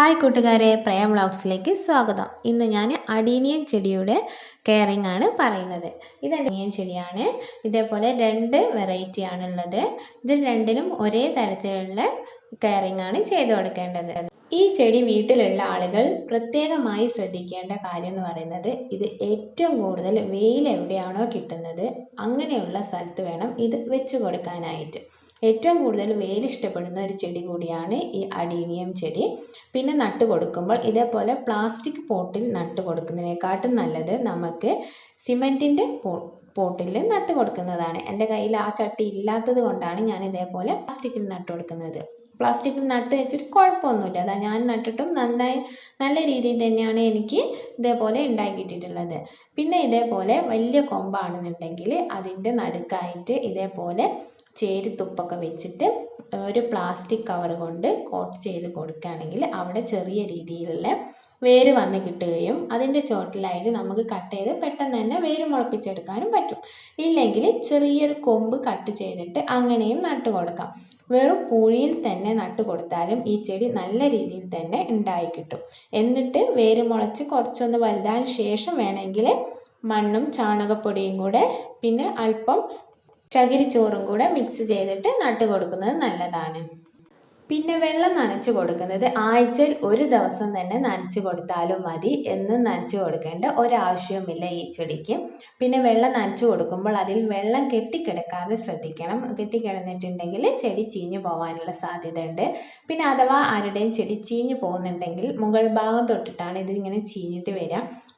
Hi കൂട്ടുകാരെ പ്രേം വ്ളോഗ്സിലേക്ക് സ്വാഗതം. ഇന്ന് ഞാൻ അടീനിയൻ ചെടിയുടെ കെയറിംഗ് ആണ് പറയുന്നത്. ഇത് അടീനിയൻ ചെടിയാണ്. ഇതേപോലെ രണ്ട് വെറൈറ്റി ആണുള്ളത്. ഇത് രണ്ടിനും ഒരേ തരത്തിലുള്ള കെയറിംഗ് ആണ് ചെയ്തു കൊടുക്കേണ്ടത്. ഈ ചെടി വീട്ടിലുള്ള ആളുകൾ പ്രത്യേകമായി ശ്രദ്ധിക്കേണ്ട കാര്യം എന്ന് പറയുന്നത് ഇത് ഏറ്റവും കൂടുതൽ വെയിൽ എവിടെയാണോ കിട്ടുന്നത് അങ്ങനെയുള്ള സ്ഥലത്ത് വേണം ഇത് വെച്ചു കൊടുക്കാനായിട്ട്. ഏറ്റവും കൂടുതൽ വെയിൽ ഇഷ്ടപ്പെടുന്ന ഒരു ചെടി കൂടിയാണ് ഈ അഡീനിയം ചെടി. പിന്നെ നട്ട് കൊടുക്കുമ്പോൾ ഇതേപോലെ പ്ലാസ്റ്റിക് പോട്ടിൽ നട്ട് കൊടുക്കുന്നതിനെക്കാട്ടും നല്ലത് നമുക്ക് സിമെന്റിന്റെ പോട്ടിൽ നട്ട് കൊടുക്കുന്നതാണ്. എന്റെ കയ്യിൽ ആ ചട്ടി ഇല്ലാത്തത് കൊണ്ടാണ് ഞാൻ ഇതേപോലെ പ്ലാസ്റ്റിക്കിൽ നട്ട് കൊടുക്കുന്നത്. പ്ലാസ്റ്റിക്കിൽ നട്ട് വെച്ചിട്ട് കുഴപ്പമൊന്നുമില്ല. അതാ ഞാൻ നട്ടിട്ടും നന്നായി നല്ല രീതിയിൽ തന്നെയാണ് എനിക്ക് ഇതേപോലെ ഉണ്ടാക്കിയിട്ടുള്ളത് പിന്നെ ഇതേപോലെ വലിയ കൊമ്പാണെന്നുണ്ടെങ്കിൽ അതിന്റെ നടുക്കായിട്ട് ഇതേപോലെ ചേരിത്തുപ്പൊക്കെ വെച്ചിട്ട് ഒരു പ്ലാസ്റ്റിക് കവർ കൊണ്ട് കോട്ട് ചെയ്ത് കൊടുക്കുകയാണെങ്കിൽ അവിടെ ചെറിയ രീതിയിലുള്ള വേര് വന്ന് കിട്ടുകയും അതിന്റെ ചോട്ടിലായിട്ട് നമുക്ക് കട്ട് ചെയ്ത് പെട്ടെന്ന് തന്നെ വേര് മുളപ്പിച്ചെടുക്കാനും പറ്റും. ഇല്ലെങ്കിൽ ചെറിയൊരു കൊമ്പ് കട്ട് ചെയ്തിട്ട് അങ്ങനെയും നട്ട് കൊടുക്കാം. വെറും പൂഴിയിൽ തന്നെ നട്ട് കൊടുത്താലും ഈ ചെടി നല്ല രീതിയിൽ തന്നെ ഉണ്ടായി കിട്ടും. എന്നിട്ട് വേര് മുളച്ച് കുറച്ചൊന്ന് വലുതാൻ ശേഷം വേണമെങ്കിൽ മണ്ണും ചാണകപ്പൊടിയും കൂടെ പിന്നെ അല്പം ചകിരിച്ചോറും കൂടെ മിക്സ് ചെയ്തിട്ട് നട്ട് കൊടുക്കുന്നത് നല്ലതാണ്. പിന്നെ വെള്ളം നനച്ചു കൊടുക്കുന്നത് ആഴ്ചയിൽ ഒരു ദിവസം തന്നെ നനച്ചു കൊടുത്താലും മതി. എന്നും നനച്ചു കൊടുക്കേണ്ട ഒരാവശ്യവുമില്ല ഈ ചെടിക്ക്. പിന്നെ വെള്ളം നനച്ചു കൊടുക്കുമ്പോൾ അതിൽ വെള്ളം കെട്ടിക്കിടക്കാതെ ശ്രദ്ധിക്കണം. കെട്ടിക്കിടന്നിട്ടുണ്ടെങ്കിൽ ചെടി ചീഞ്ഞു പോകാനുള്ള സാധ്യത ഉണ്ട് പിന്നെ അഥവാ ആരുടെയും ചെടി ചീഞ്ഞു പോകുന്നുണ്ടെങ്കിൽ മുകൾ ഭാഗം തൊട്ടിട്ടാണ് ഇതിങ്ങനെ ചീഞ്ഞിട്ട് വരിക.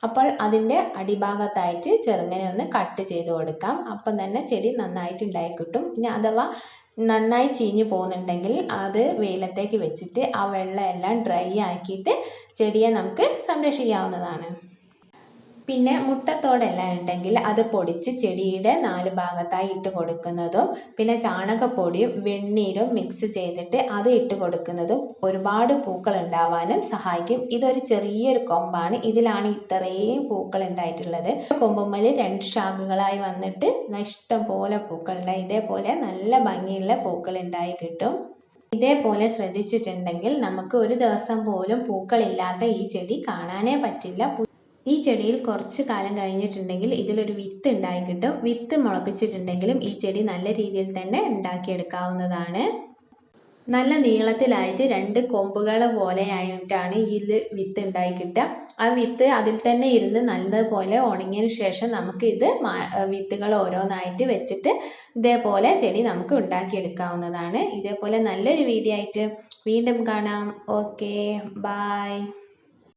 അപ്പോൾ അതിന്റെ അടിഭാഗത്തായിട്ട് ചെറുങ്ങനെ ഒന്ന് കട്ട് ചെയ്ത് കൊടുക്കാം. അപ്പം തന്നെ ചെടി നന്നായിട്ട് ഉണ്ടായി പിന്നെ അഥവാ നന്നായി ചീഞ്ഞു പോകുന്നുണ്ടെങ്കിൽ അത് വെയിലത്തേക്ക് വെച്ചിട്ട് ആ വെള്ളം എല്ലാം ഡ്രൈ ആക്കിയിട്ട് ചെടിയെ നമുക്ക് സംരക്ഷിക്കാവുന്നതാണ്. പിന്നെ മുട്ടത്തോടെല്ലാം ഉണ്ടെങ്കിൽ അത് പൊടിച്ച് ചെടിയുടെ നാല് ഭാഗത്തായി ഇട്ട് കൊടുക്കുന്നതും പിന്നെ ചാണകപ്പൊടിയും വെണ്ണീരും മിക്സ് ചെയ്തിട്ട് അത് ഇട്ട് കൊടുക്കുന്നതും ഒരുപാട് പൂക്കൾ ഉണ്ടാവാനും സഹായിക്കും. ഇതൊരു ചെറിയൊരു കൊമ്പാണ്. ഇതിലാണ് ഇത്രയും പൂക്കൾ ഉണ്ടായിട്ടുള്ളത്. കൊമ്പുമ്മൽ രണ്ട് ശാഖകളായി വന്നിട്ട് ഇഷ്ടം പോലെ പൂക്കൾ ഉണ്ടായി. ഇതേപോലെ നല്ല ഭംഗിയുള്ള പൂക്കൾ ഉണ്ടായി കിട്ടും. ഇതേപോലെ ശ്രദ്ധിച്ചിട്ടുണ്ടെങ്കിൽ നമുക്ക് ഒരു ദിവസം പോലും പൂക്കളില്ലാത്ത ഈ ചെടി കാണാനേ പറ്റില്ല. ഈ ചെടിയിൽ കുറച്ച് കാലം കഴിഞ്ഞിട്ടുണ്ടെങ്കിൽ ഇതിലൊരു വിത്ത് ഉണ്ടായി കിട്ടും. വിത്ത് മുളപ്പിച്ചിട്ടുണ്ടെങ്കിലും ഈ ചെടി നല്ല രീതിയിൽ തന്നെ ഉണ്ടാക്കിയെടുക്കാവുന്നതാണ്. നല്ല നീളത്തിലായിട്ട് രണ്ട് കൊമ്പുകൾ പോലെയായിട്ടാണ് ഈ വിത്ത് ഉണ്ടായി കിട്ടുക. ആ വിത്ത് അതിൽ തന്നെ ഇരുന്ന് നല്ലതുപോലെ ഉണങ്ങിയതിന് ശേഷം നമുക്ക് ഇത് വിത്തുകൾ ഓരോന്നായിട്ട് വെച്ചിട്ട് ഇതേപോലെ ചെടി നമുക്ക് ഉണ്ടാക്കിയെടുക്കാവുന്നതാണ്. ഇതേപോലെ നല്ലൊരു വീഡിയോ ആയിട്ട് വീണ്ടും കാണാം. Okay bye